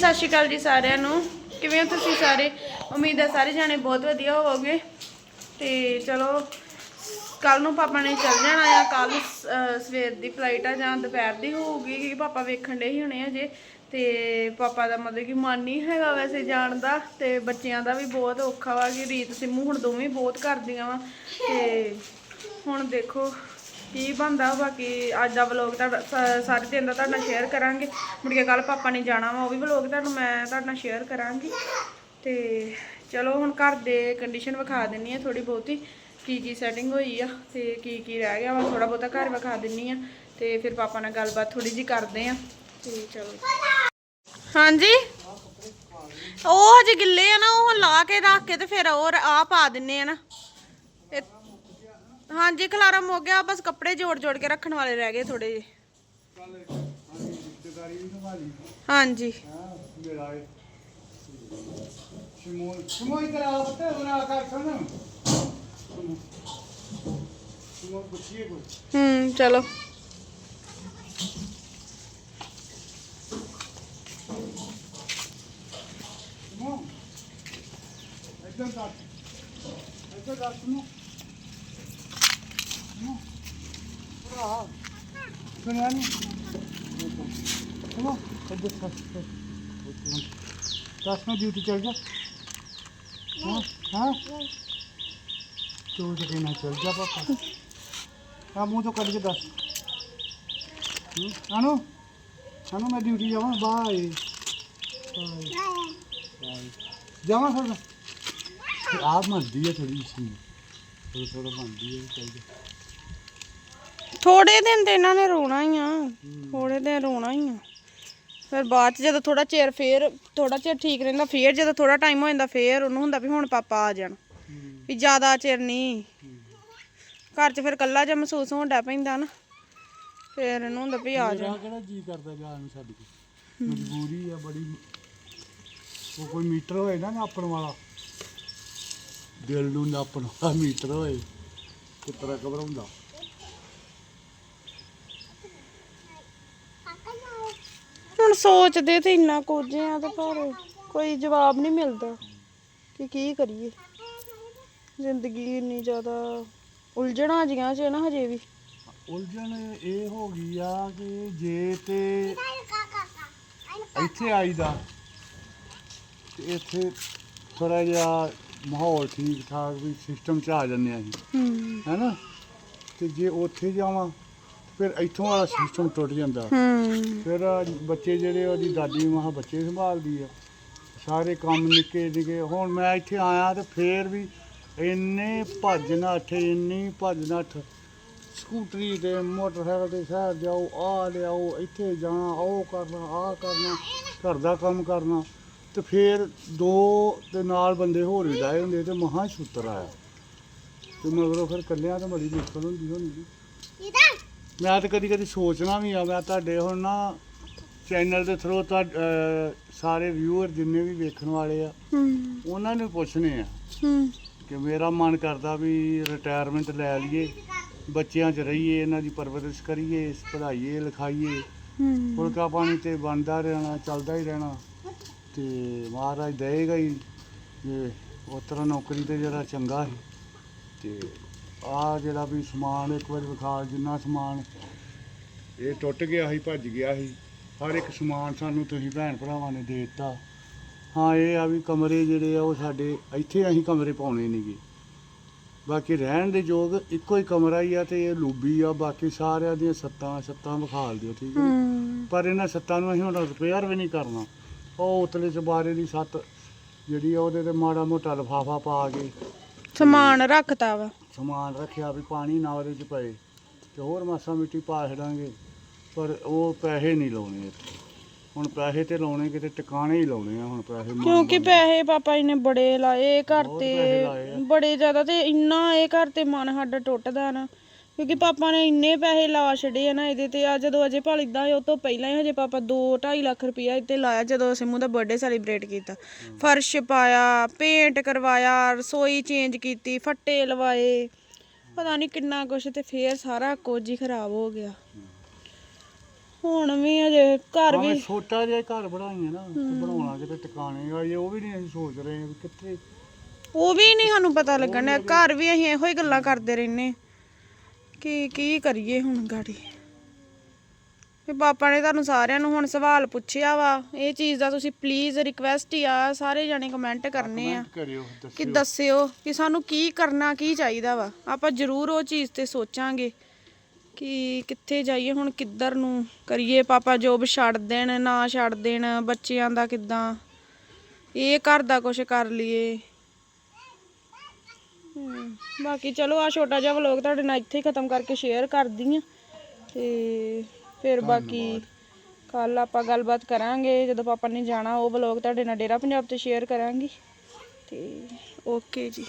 ਸਤਿ ਸ਼੍ਰੀ ਅਕਾਲ ਜੀ ਸਾਰਿਆਂ ਨੂੰ। ਕਿਵੇਂ ਹੋ ਤੁਸੀਂ ਸਾਰੇ? ਉਮੀਦ ਹੈ ਸਾਰੇ ਜਾਣੇ ਬਹੁਤ ਵਧੀਆ ਹੋਵੋਗੇ। ਤੇ ਚਲੋ ਕੱਲ ਨੂੰ ਪਾਪਾ ਨੇ ਚੱਲ ਜਾਣਾ ਆ। ਕੱਲ ਸਵੇਰ ਦੀ ਫਲਾਈਟ ਆ ਜਾਂ ਦੁਪਹਿਰ ਦੀ ਹੋਊਗੀ ਕਿ ਪਾਪਾ ਵੇਖਣ ਦੇ ਹੀ ਹੋਣੇ ਆ ਜੇ ਤੇ ਪਾਪਾ ਦਾ ਮਤਲਬ ਕਿ ਮਨ ਨਹੀਂ ਹੈਗਾ ਵੈਸੇ ਜਾਣ ਦਾ। ਤੇ ਬੱਚਿਆਂ ਦਾ ਵੀ ਬਹੁਤ ਔਖਾ ਵਾ ਕਿ ਰੀਤ ਸਿੰਮੂ ਹੁਣ ਦੋਵੇਂ ਬਹੁਤ ਕਰਦੀਆਂ ਵਾ। ਤੇ ਹੁਣ ਦੇਖੋ ਕੀ ਬੰਦਾ ਬਾਕੀ ਅੱਜ ਦਾ ਵਲੌਗ ਤੁਹਾਡਾ ਸਾਰੇ ਦਿਨ ਦਾ ਤੁਹਾਡੇ ਸ਼ੇਅਰ ਕਰਾਂਗੇ। ਮੁੜ ਕੇ ਕੱਲ ਪਾਪਾ ਨੇ ਜਾਣਾ ਵਾ, ਉਹ ਵੀ ਵਲੌਗ ਤੁਹਾਨੂੰ ਮੈਂ ਤੁਹਾਡੇ ਸ਼ੇਅਰ ਕਰਾਂਗੀ। ਤੇ ਚਲੋ ਹੁਣ ਘਰ ਦੇ ਕੰਡੀਸ਼ਨ ਵਿਖਾ ਦਿੰਨੀ ਆ ਥੋੜੀ ਬਹੁਤੀ, ਕੀ ਕੀ ਸੈਟਿੰਗ ਹੋਈ ਆ ਤੇ ਕੀ ਕੀ ਰਹਿ ਗਿਆ ਵਾ ਥੋੜਾ ਬਹੁਤਾ ਘਰ ਵਿਖਾ ਦਿੰਨੀ ਆ ਤੇ ਫਿਰ ਪਾਪਾ ਨਾਲ ਗੱਲਬਾਤ ਥੋੜੀ ਜੀ ਕਰਦੇ ਆ। ਤੇ ਚਲੋ। ਹਾਂਜੀ? ਉਹ ਹਜੇ ਗਿੱਲੇ ਆ ਨਾ, ਉਹ ਲਾ ਕੇ ਰੱਖ ਕੇ ਤੇ ਫਿਰ ਉਹ ਆ ਪਾ ਦਿੰਨੇ ਆ ਨਾ। ਹਾਂਜੀ, ਖਲਾਰਾ ਮੁੱਕ ਗਿਆ, ਬਸ ਕੱਪੜੇ ਜੋੜ ਜੋੜ ਕੇ ਰੱਖਣ ਵਾਲੇ ਰਹਿ ਗਏ ਥੋੜੇ ਜਿਹੇ। ਰਿਸ਼ਤੇਦਾਰੀ ਵੀ ਨਿਭਾਲੀ ਹਾਂਜੀ ਹਾਂ ਮੇਰਾ ਭਰਾ ਸੁਣਿਆ ਨਹੀਂ ਸ਼ਮੋਲ ਇੱਧਰ ਕਰ ਦਸ ਨੂੰ ਡਿਊਟੀ ਚੱਲ ਜਾ ਹਾਂ ਹਾਂ ਤੂੰ ਤੇ ਚੱਲ ਜਾ ਪਾਪਾ ਆ ਮੂੰਹ ਤੋਂ ਕੱਢ ਕੇ ਦੱਸ ਆਨੋ ਆਨੋ ਮੈਂ ਡਿਊਟੀ ਜਾਵਾਂ ਬਾਏ ਬਾਏ ਬਾਏ ਜਾਵਾਂ ਫਿਰ ਆਪ ਮੰਦੀ ਹੈ ਥੋੜੀ ਸੀ ਥੋੜਾ ਥੋੜਾ ਮੰਦੀ ਹੈ ਚੱਲ ਜਾ ਥੋੜੇ ਦਿਨ ਤੇ ਇਹਨਾਂ ਨੇ ਰੋਣਾ ਹੀ ਆ। ਥੋੜੇ ਦਿਨ ਰੋਣਾ ਹੀ ਆ। ਫਿਰ ਬਾਅਦ ਚ ਜਦੋਂ ਥੋੜਾ ਚਿਰ ਫੇਰ ਥੋੜਾ ਚਿਰ ਠੀਕ ਰਹਿੰਦਾ ਫੇਰ ਜਦੋਂ ਥੋੜਾ ਟਾਈਮ ਹੋ ਜਾਂਦਾ ਫੇਰ ਉਹਨੂੰ ਹੁੰਦਾ ਵੀ ਹੁਣ ਪਾਪਾ ਆ ਜਾਣ। ਵੀ ਜ਼ਿਆਦਾ ਚਿਰ ਨਹੀਂ ਘਰ 'ਚ ਫਿਰ ਕੱਲਾ ਜਿਹਾ ਮਹਿਸੂਸ ਹੋਣ ਡੈ ਪੈਂਦਾ ਨਾ। ਫੇਰ ਇਹਨੂੰ ਹੁੰਦਾ ਵੀ ਆ ਮੇਰਾ ਕਿਹੜਾ ਜੀ ਕਰਦਾ ਜਾਣ ਨੂੰ ਛੱਡ ਕੇ। ਮਜਬੂਰੀ ਆ ਬੜੀ। ਉਹ ਕੋਈ ਮੀਟਰ ਹੋਏ ਨਾ ਨਾਪਣ ਵਾਲਾ। ਦਿਲ ਨੂੰ ਨਾਪਣ ਵਾਲਾ ਮੀਟਰ ਹੋਏ। ਕਿਤਰਾ ਘਬਰਾਉਂਦਾ। ਹੁਣ ਸੋਚਦੇ ਤੇ ਇੰਨਾ ਕੁਝ ਆ ਤੇ ਪਰ ਕੋਈ ਜਵਾਬ ਨਹੀਂ ਮਿਲਦਾ ਕਿ ਕੀ ਕਰੀਏ। ਜ਼ਿੰਦਗੀ ਇੰਨੀ ਜ਼ਿਆਦਾ ਉਲਝਣਾਂ ਜੀਆਂ ਚ ਨਾ ਹਜੇ ਵੀ। ਉਲਝਣ ਇਹ ਹੋ ਗਈ ਆ ਕਿ ਜੇ ਤੇ ਇੱਥੇ ਆਈਦਾ ਤੇ ਇੱਥੇ ਥੋੜਾ ਜਿਹਾ ਮਾਹੌਲ ਠੀਕ ਠਾਕ ਵੀ ਸਿਸਟਮ ਚ ਆ ਜੰਨੇ ਅਸੀਂ। ਹੂੰ। ਹੈਨਾ? ਤੇ ਜੇ ਉੱਥੇ ਜਾਵਾਂ ਫਿਰ ਇੱਥੋਂ ਵਾਲਾ ਸਿਸਟਮ ਟੁੱਟ ਜਾਂਦਾ। ਹੂੰ। ਫਿਰ ਬੱਚੇ ਜਿਹੜੇ ਉਹਦੀ ਦਾਦੀ ਮਹਾ ਬੱਚੇ ਸੰਭਾਲਦੀ ਆ। ਸਾਰੇ ਕੰਮ ਨਿੱਕੇ ਨਿੱਕੇ। ਹੁਣ ਮੈਂ ਇੱਥੇ ਆਇਆ ਤੇ ਫੇਰ ਵੀ ਇੰਨੇ ਭੱਜ ਨੱਠ ਇੰਨੀ ਭੱਜ ਨੱਠ। ਸਕੂਟਰੀ ਤੇ ਮੋਟਰਸਾਈਕਲ ਤੇ ਸ਼ਹਿਰ ਜਾਓ ਆ ਲਿਆਓ ਇੱਥੇ ਜਾਣਾ ਉਹ ਕਰਨਾ ਆ ਕਰਨਾ ਘਰ ਦਾ ਕੰਮ ਕਰਨਾ। ਤੇ ਫੇਰ ਦੋ ਤੇ ਨਾਲ ਬੰਦੇ ਹੋਰ ਵੀ ਲਾਏ ਹੁੰਦੇ ਤੇ ਮਹਾ ਛੁੱਤਰ ਆਇਆ। ਤੇ ਮਗਰੋਂ ਫਿਰ ਕੱਲਿਆਂ ਤਾਂ ਬੜੀ ਮੁਸ਼ਕਲ ਹੁੰਦੀ ਹੋਣੀ। ਜੀ ਮੈਂ ਤਾਂ ਕਦੀ ਕਦੀ ਸੋਚਣਾ ਵੀ ਆ ਮੈਂ ਤੁਹਾਡੇ ਹੁਣ ਨਾ ਚੈਨਲ ਦੇ ਥਰੂ ਤਾਂ ਸਾਰੇ ਵਿਊਅਰ ਜਿੰਨੇ ਵੀ ਵੇਖਣ ਵਾਲੇ ਆ ਹੂੰ। ਉਹਨਾਂ ਨੂੰ ਪੁੱਛਨੇ ਆ ਹੂੰ। ਕਿ ਮੇਰਾ ਮਨ ਕਰਦਾ ਵੀ ਰਿਟਾਇਰਮੈਂਟ ਲੈ ਲਈਏ ਬੱਚਿਆਂ 'ਚ ਰਹੀਏ ਇਹਨਾਂ ਦੀ ਪਰਵਰਿਸ਼ ਕਰੀਏ ਪੜ੍ਹਾਈਏ ਲਿਖਾਈਏ। ਹੂੰ। ਫੁਲਕਾ ਪਾਣੀ ਤੇ ਬਣਦਾ ਰਹਿਣਾ ਚੱਲਦਾ ਹੀ ਰਹਿਣਾ। ਤੇ ਮਹਾਰਾਜ ਦੇਗਾ ਹੀ ਜੇ ਉਸ ਤਰ੍ਹਾਂ ਨੌਕਰੀ ਤੇ ਜਿਹੜਾ ਚੰਗਾ ਹੈ ਤੇ ਆ ਜਿਹੜਾ ਵੀ ਸਮਾਨ ਇੱਕ ਵਾਰ ਵਿਖਾ ਜਿੰਨਾ ਸਮਾਨ ਇਹ ਟੁੱਟ ਗਿਆ ਸੀ ਭੱਜ ਗਿਆ ਸੀ ਹਰ ਇੱਕ ਸਮਾਨ ਸਾਨੂੰ ਤੁਸੀਂ ਭੈਣ ਭਰਾਵਾਂ ਨੇ ਦੇ ਦਿੱਤਾ। ਹਾਂ ਇਹ ਆ ਵੀ ਕਮਰੇ ਜਿਹੜੇ ਆ ਉਹ ਸਾਡੇ ਇੱਥੇ ਅਸੀਂ ਕਮਰੇ ਪਾਉਣੇ ਨਹੀਂਗੇ ਬਾਕੀ ਰਹਿਣ ਦੇ ਯੋਗ ਇੱਕੋ ਹੀ ਕਮਰਾ ਹੀ ਆ ਤੇ ਇਹ ਲੂਬੀ ਆ ਬਾਕੀ ਸਾਰਿਆਂ ਦੀਆਂ ਸੱਤਾਂ ਸੱਤਾਂ ਵਿਖਾਲ ਦਿਓ ਠੀਕ ਹੈ ਪਰ ਇਹਨਾਂ ਸੱਤਾਂ ਨੂੰ ਅਸੀਂ ਹੁਣ ਰਿਪੇਅਰ ਵੀ ਨਹੀਂ ਕਰਨਾ। ਉਹ ਉਤਲੇ ਚਬਾਰੇ ਦੀ ਸੱਤ ਜਿਹੜੀ ਆ ਉਹਦੇ ਤੇ ਮਾੜਾ ਮੋਟਾ ਲਫਾਫਾ ਪਾ ਕੇ ਸਮਾਨ ਰੱਖਤਾ ਵਾ। ਸਮਾਨ ਰੱਖਿਆ ਵੀ ਪਾਣੀ ਨਾ ਉਹਦੇ ਚ ਪਏ ਤੇ ਹੋਰ ਮਾਸਾ ਮਿੱਟੀ ਪਾ ਛੜਾਂਗੇ ਪਰ ਉਹ ਪੈਸੇ ਨਹੀਂ ਲਾਉਣੇ ਇੱਥੇ। ਹੁਣ ਪੈਸੇ ਤੇ ਲਾਉਣੇ ਕਿਤੇ ਟਿਕਾਣੇ ਹੀ ਲਾਉਣੇ ਆ ਹੁਣ ਪੈਸੇ ਮਨ- ਕਿਉਂਕਿ ਪੈਸੇ ਪਾਪਾ ਜੀ ਨੇ ਬੜੇ ਲਾਏ ਇਹ ਘਰ ਬਹੁਤ ਤੇ ਪੈਸੇ ਲਾਏ ਆ। ਬੜੇ ਜ਼ਿਆਦਾ ਤੇ ਇੰਨਾ ਇਹ ਘਰ ਤੇ ਮਨ ਸਾਡਾ ਟੁੱਟਦਾ ਨਾ ਕਿਉਂਕਿ ਪਾਪਾ ਨੇ ਇੰਨੇ ਪੈਸੇ ਲਾ ਛੱਡੇ ਆ ਨਾ ਇਹਦੇ ਤੇ ਆ ਜਦੋਂ ਅਜੇ ਭਲ ਇਦਾਂ ਉਹ ਤੋਂ ਪਹਿਲਾਂ ਹੀ ਹਜੇ ਪਾਪਾ 2 2.5 ਲੱਖ ਰੁਪਇਆ ਇੱਥੇ ਲਾਇਆ ਜਦੋਂ ਸਿੰਮੂ ਦਾ ਬਰਥਡੇ ਸੈਲੀਬ੍ਰੇਟ ਕੀਤਾ। ਫਰਸ਼ ਪਾਇਆ ਪੇਂਟ ਕਰਵਾਇਆ ਰਸੋਈ ਚੇਂਜ ਕੀਤੀ ਫੱਟੇ ਲਵਾਏ। ਪਤਾ ਨਹੀਂ ਕਿੰਨਾ ਕੁਛ ਤੇ ਫੇਰ ਸਾਰਾ ਕੁਝ ਹੀ ਖਰਾਬ ਹੋ ਗਿਆ। ਹੁਣ ਵੀ ਅਜੇ ਘਰ ਭਾਵੇਂ ਵੀ ਛੋਟਾ ਜਿਹਾ ਘਰ ਬਣਾਈਏ ਨਾ ਤੇ ਬਣਾਉਣਾ ਕਿਤੇ ਟਿਕਾਣੇ ਇਹ ਉਹ ਵੀ ਨਹੀਂ ਅਸੀਂ ਸੋਚ ਰਹੇ ਵੀ ਕਿੱਥੇ ਉਹ ਵੀ ਨਹੀਂ ਸਾਨੂੰ ਪਤਾ ਲੱਗਣ ਘਰ ਵੀ ਅਸੀਂ ਇਹੋ ਹੀ ਗੱਲਾਂ ਕਰਦੇ ਰਹਿੰਨੇ ਕਿ ਕੀ ਕਰੀਏ ਹੁਣ ਗਾੜੀ? ਤੇ ਪਾਪਾ ਨੇ ਤੁਹਾਨੂੰ ਸਾਰਿਆਂ ਨੂੰ ਹੁਣ ਸਵਾਲ ਪੁੱਛਿਆ ਵਾ। ਇਹ ਚੀਜ਼ ਦਾ ਤੁਸੀਂ ਪਲੀਜ਼ ਰਿਕਵੈਸਟ ਹੀ ਆ ਸਾਰੇ ਜਣੇ ਕਮੈਂਟ ਕਰਨੇ ਆ। ਕਰਿਓ ਕਿ ਦੱਸਿਓ ਕਿ ਸਾਨੂੰ ਕੀ ਕਰਨਾ ਕੀ ਚਾਹੀਦਾ ਵਾ। ਆਪਾਂ ਜ਼ਰੂਰ ਉਹ ਚੀਜ਼ ਤੇ ਸੋਚਾਂਗੇ ਕਿ ਕਿੱਥੇ ਜਾਈਏ ਹੁਣ ਕਿੱਧਰ ਨੂੰ ਕਰੀਏ ਪਾਪਾ ਜੋਬ ਛੱਡ ਦੇਣ ਨਾ ਛੱਡ ਦੇਣ ਬੱਚਿਆਂ ਦਾ ਕਿੱਦਾਂ? ਇਹ ਘਰ ਦਾ ਕੁਝ ਕਰ ਲਈਏ। ਬਾਕੀ ਚਲੋ ਆ ਛੋਟਾ ਜਿਹਾ ਵਲੋਗ ਤੁਹਾਡੇ ਨਾਲ ਇੱਥੇ ਹੀ ਖਤਮ ਕਰਕੇ ਸ਼ੇਅਰ ਕਰਦੀ ਆ ਤੇ ਫਿਰ ਬਾਕੀ ਕੱਲ ਆਪਾਂ ਗੱਲਬਾਤ ਕਰਾਂਗੇ ਜਦੋਂ ਪਾਪਾ ਨੇ ਜਾਣਾ ਉਹ ਵਲੋਗ ਤੁਹਾਡੇ ਨਾਲ ਡੇਰਾ ਪੰਜਾਬ ਤੇ ਸ਼ੇਅਰ ਕਰਾਂਗੀ ਤੇ ਓਕੇ ਜੀ।